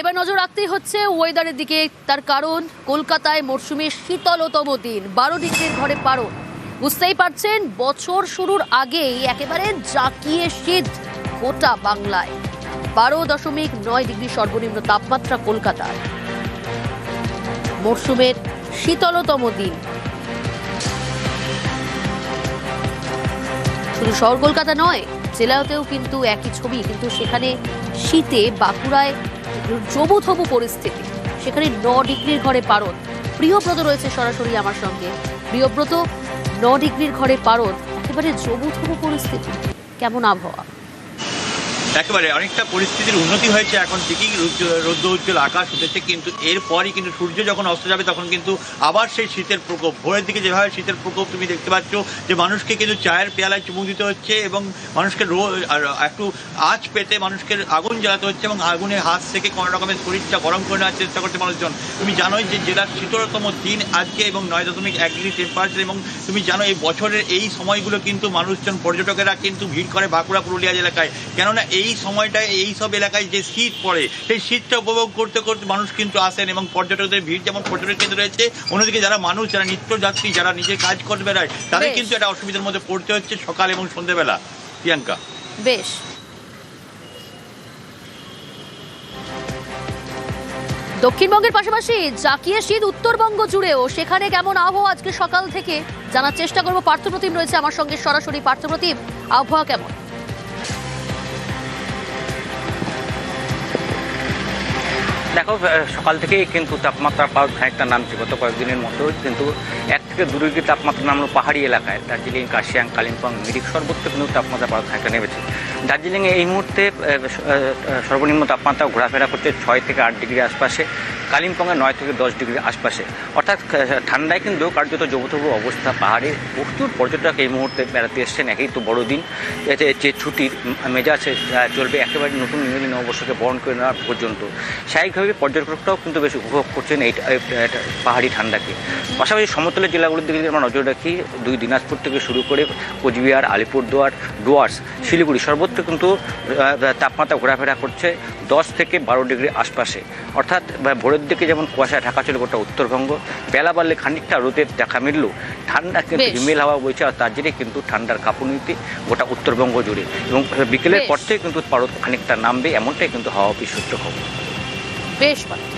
এবার নজর রাখতেই হচ্ছে ওয়েদারের দিকে। তার কারণ, কলকাতায় মরশুমের শীতলতম দিন, বারো ডিগ্রির ঘরে পারো বুঝতেই পারছেন, বছর শুরুর আগেই একেবারে জাঁকিয়ে শীত গোটা বাংলায়। বারো দশমিক নয় ডিগ্রি সর্বনিম্ন তাপমাত্রা কলকাতায় মরশুমের শীতলতম দিন। শুধু শহর কলকাতা নয়, জেলাতেও কিন্তু একই ছবি, কিন্তু সেখানে শীতে বাঁকুড়ায় জবুথবু পরিস্থিতি। সেখানে ন ডিগ্রির ঘরে পারদ। প্রিয়ব্রত রয়েছে সরাসরি আমার সঙ্গে। প্রিয়ব্রত, ন ডিগ্রির ঘরে পারদ, একেবারে জবুথবু পরিস্থিতি। কেমন আবহাওয়া? একেবারে অনেকটা পরিস্থিতির উন্নতি হয়েছে এখন থেকেই রৌদ্র- উজ্জ্বল, আকাশ উঠেছে, কিন্তু এরপরই কিন্তু সূর্য যখন অস্ত যাবে তখন কিন্তু আবার সেই শীতের প্রকোপ। ভোরের দিকে যেভাবে শীতের প্রকোপ তুমি দেখতে পাচ্ছ যে মানুষকে কিন্তু চায়ের পেয়ালায় চুমুক দিতে হচ্ছে এবং মানুষকে একটু আঁচ পেতে মানুষকে আগুন জ্বালাতে হচ্ছে এবং আগুনের হাত থেকে কোনো রকমের শরীরটা গরম করে নেওয়ার চেষ্টা করছে মানুষজন। তুমি জানোই যে জেলার শীতলতম দিন আজকে এবং নয় দশমিক এক ডিগ্রি টেম্পারেচার এবং তুমি জানো এই বছরের এই সময়গুলো কিন্তু মানুষজন পর্যটকেরা কিন্তু ভিড় করে বাঁকুড়া, পুরুলিয়া এলাকায়। কেননা এই সময়টায় এই সব এলাকায় যে শীত পড়ে সেই শীতটা উপভোগ করতে করতে মানুষ কিন্তু আসেন এবং পর্যটকদের ভিড় যেমন পর্যটক কেন্দ্র রয়েছে অন্যদিকে যারা মানুষ যারা নিত্যযাত্রী যারা নিজের কাজ করে বেড়ায় তাদের কিন্তু একটা অসুবিধার মধ্যে পড়তে হচ্ছে সকাল এবং সন্ধ্যেবেলা। প্রিয়াঙ্কা। বেশ। দক্ষিণবঙ্গের পাশাপাশি জাকিয়ে শীত উত্তরবঙ্গ জুড়েও সেখানে কেমন আবহাওয়া আজকে সকাল থেকে? জানার চেষ্টা করব পার্থপ্রতিম রয়েছে আমার সঙ্গে সরাসরি পার্থপ্রতিম। আবহাওয়া কেমন? দেখো সকাল থেকেই কিন্তু তাপমাত্রা খানিকটা নামছে, গত কয়েকদিনের মতো। কিন্তু এক থেকে দু ডিগ্রি তাপমাত্রা নামলো পাহাড়ি এলাকায়। দার্জিলিং, কাশিয়াং, কালিম্পং মিরিক সর্বত্র কিন্তু তাপমাত্রা পাওয়া খানিকটা নেমেছে। দার্জিলিংয়ে এই মুহূর্তে সর্বনিম্ন তাপমাত্রা ঘোরাফেরা করছে ছয় থেকে আট ডিগ্রি আশপাশে। কালিম্পংয়ে নয় থেকে দশ ডিগ্রি আশপাশে। অর্থাৎ ঠান্ডায় কিন্তু কার্যত জবুথবু অবস্থা, পাহাড়ে প্রচুর পর্যটক এই মুহূর্তে বেড়াতে এসছেন। একই তো বড়দিন। এতে যে ছুটির মেজাজে চলবে একেবারে নতুন ইংরেজি নববর্ষকে বরণ করে নেওয়া পর্যন্ত। স্বাভাবিকভাবে পর্যটকরাও কিন্তু বেশ উপভোগ করছেন এই পাহাড়ি ঠান্ডাকে। পাশাপাশি সমতলের জেলাগুলোর দিকে আমরা নজর রাখি, দুই দিনাজপুর থেকে শুরু করে কোচবিহার, আলিপুরদুয়ার, ডুয়ার্স, শিলিগুড়ি সর্বত্র কিন্তু তাপমাত্রা ঘোরাফেরা করছে দশ থেকে বারো ডিগ্রি আশপাশে। অর্থাৎ ভোরের দিকে যেমন কুয়াশায় ঢাকা ছিল গোটা উত্তরবঙ্গ বেলা বাড়লে খানিকটা রোদের দেখা মিলল। ঠান্ডা কিন্তু হিমেল হাওয়া বইছে আর তার জেরে কিন্তু ঠান্ডার কাঁপুনিতে গোটা উত্তরবঙ্গ জুড়ে। এবং বিকেলের পর থেকে কিন্তু পারদ খানিকটা নামবে এমনটাই কিন্তু হাওয়া অফিস সূত্র খবর। বেশ ভালো